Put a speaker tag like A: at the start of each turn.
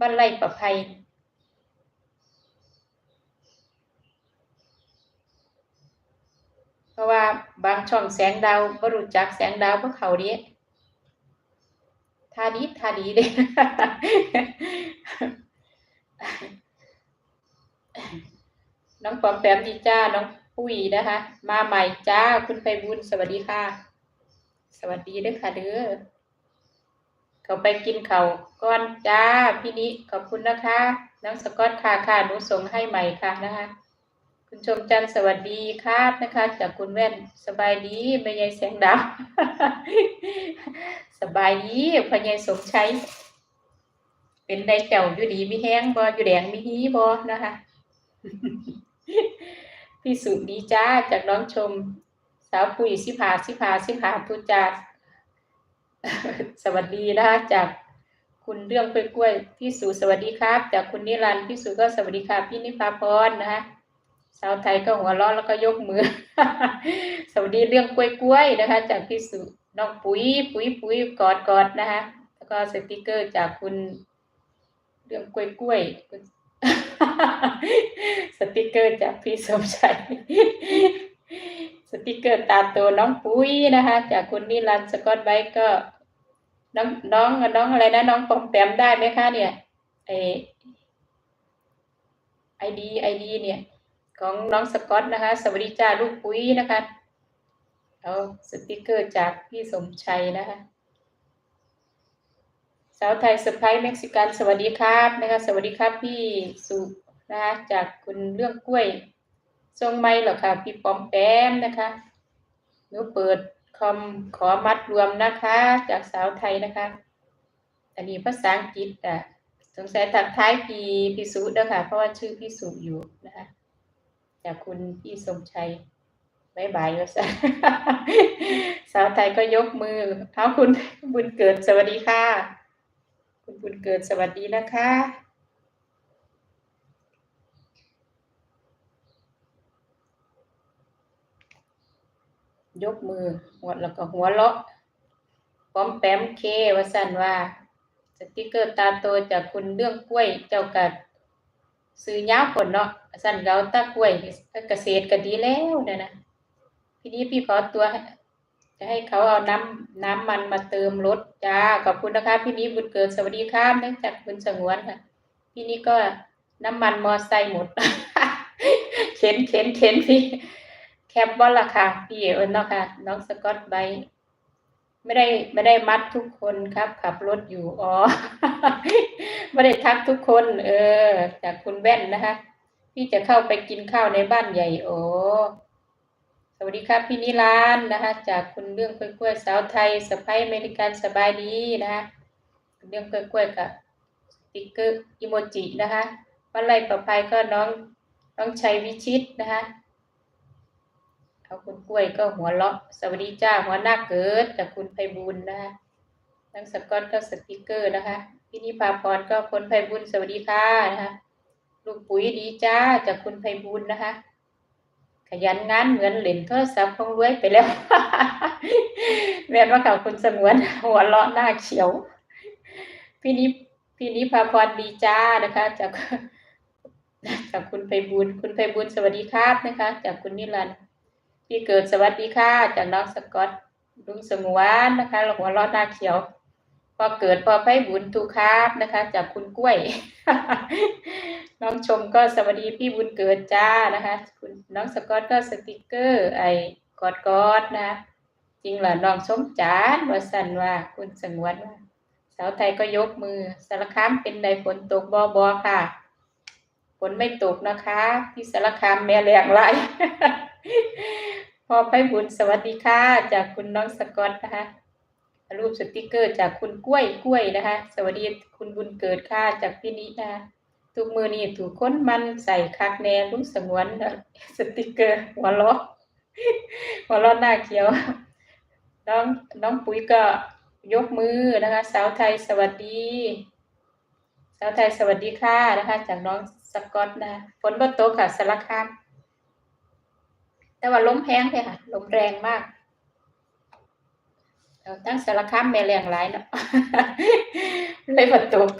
A: บ้านไร่ประภัยเพราะว่าบางช่องแสงดาวบ่รู้จักแสงดาวบ่เขาเด้ท่าดีทาดีเด้น้องปอมแปมดีจ้า น้องปุ้ยนะคะ มาใหม่จ้า คุณไพบุญสวัสดีค่ะ สวัสดีเด้อค่ะเด้อ เขาไปกินเขาก้อนจ้าพี่นิขอบคุณนะคะ น้องสกอตค่ะค่ะหนูส่งให้ใหม่ค่ะนะคะ คุณชมจันสวัสดีครับนะคะ จากคุณแว่นสบายดีไม่ยายแสงดาวสบายดีพญายสมชัยเป็นได้เจ้าอยู่ดีมีแห้งบ่อยู่แดงมีฮีบ่นะคะพี่สุดีจ้าจากน้องชม สาวปุ๋ยสิผาสิผาสิผาทุจา สวัสดีนะคะจากคุณเรื่องกล้วยๆพี่สุสวัสดีครับ จากคุณนิรันดร์พี่สุก็สวัสดีค่ะพี่นิพาพรนะคะสาวไทยก็หัวเราะแล้วก็ยกมือ สวัสดีเรื่องกล้วยๆนะคะ จากพี่สุน้องปุ๋ยปุ๋ยปุ๋ยกอดกอดนะคะแล้วก็สติกเกอร์จากคุณ เรื่องกล้วยกล้วยๆสติกเกอร์จากพี่สมชัย สติกเกอร์ตามตัวน้องปุ้ยนะคะ จากคุณนิรันสกอตไบก็ น้องน้องน้องอะไรนะน้องปอมแปมได้ไหมคะเนี่ยไอไอดีไอดีเนี่ย ของน้องสกอตนะคะ สวัสดีจ้าลูกปุ้ยนะคะเอาสติกเกอร์จากพี่สมชัยนะคะ สาวไทยเซอร์ไพรส์เม็กซิกันสวัสดีครับนะคะ สวัสดีครับพี่สุนะคะจากคุณเรื่องกล้วย ทรงไม่หรอกค่ะ พี่ปอมแปมนะคะหนูเปิดคอมขอมัดรวมนะคะ จากสาวไทยนะคะ อันนี้ภาษาอังกฤษอะสงสัยถักท้ายพี่พี่สุเด้อค่ะ เพราะว่าชื่อพี่สุอยู่นะคะ จากคุณพี่สมชัยบายบายว่าซะสาวไทยก็ยกมือเอาคุณบุญเกิดสวัสดีค่ะ คุณบุญเกิดสวัสดีนะคะ ยกมือหัวแล้วก็หัวเราะพร้อมแปมเควาสั่นว่า สติกเกอร์ตาโตจากคุณเรื่องกล้วยเจ้ากัดซื้อยาวผลเนาะสันเกาตากล้วยเกษตรก็ดีแล้วนี่ยนะพี่นี้พี่ขอตัว จะให้เขาเอาน้ำน้ำมันมาเติมรถจ้าขอบคุณนะคะ พี่นี้บุญเกิดสวัสดีครับเนื่องจากคุณสงวนค่ะ พี่นี้ก็น้ำมันมอไซค์หมดเข็นเข็นเข็นพี่ แคปบอลล่ะค่ะพี่เอิญเนาะค่ะน้องสกอตไบไม่ได้ไม่ได้มัดทุกคนครับ ขับรถอยู่อ๋อไม่ได้ทักทุกคน เออ จากคุณแว่นนะคะพี่จะเข้าไปกินข้าวในบ้านใหญ่โอ้สวัสดีครับพี่นิรานนะคะ จากคุณเรื่องกล้วยๆสาวไทยสไปอเมริกันสบายดีนะคะเรื่องกล้วยๆกับสติ๊กเกอร์อิโมจินะคะวันไรประภัยก็น้องน้องชัยวิชิตนะคะ เอาคุณกล้วยก็หัวเราะสวัสดีจ้าหัวหน้าเกิดจากคุณไพบูลย์นะคะทั้งสกอตก็สติกเกอร์นะคะพี่นิพาพรก็คนไพบูลย์สวัสดีค่ะนะคะลูกปุ๋ยดีจ้าจากคุณไพบูลย์นะคะ ขยันงานเหมือนเหรียญโทรศัพท์ของรวยไปแล้วแม่ว่าเขาคุณสงวนหัวเราะหน้าเขียว พี่นิพี่นิพาพรดีจ้านะคะ จากจากคุณไพบูลย์คุณไพบูลย์สวัสดีครับนะคะ จากคุณนิรันดร์ พี่เกิดสวัสดีค่ะจากน้องสกอตลุงสงวนนะคะหัวเรอดหน้าเขียว พอเกิดพอไพ่บุญทุกครับนะคะ จากคุณกล้วย น้องชมก็สวัสดีพี่บุญเกิดจ้านะคะ คุณน้องสกอตก็สติกเกอร์ ไอกอดกอดนะ จริงเหรอน้องสมจานว่าสันว่า คุณสงวนว่าสาวไทยก็ยกมือสารคามเป็นใดฝนตกบอบอค่ะฝนไม่ตกนะคะ ที่สารคามแม่แรงไร พอไปบุญสวัสดีค่ะ จากคุณน้องสกอตนะคะ รูปสติกเกอร์จากคุณกล้วยกล้วยนะคะ สวัสดีคุณบุญเกิดค่ะจากพี่นินะคะทุกมือนี่ถูกค้นมันใส่คักแนลุงสงวนสติกเกอร์หัวล้อหัวล้อหน้าเขียว น้องน้องปุ๋ยก็ยกมือนะคะ สาวไทยสวัสดีสาวไทยสวัสดีค่ะนะคะ จากน้องสกอตนะฝนบ่ตกค่ะสารคาม แต่ว่าล้มแพงเลยค่ะล้มแรงมากตั้งสารคามแม่แรงหลายเนาะเลยบ่ตก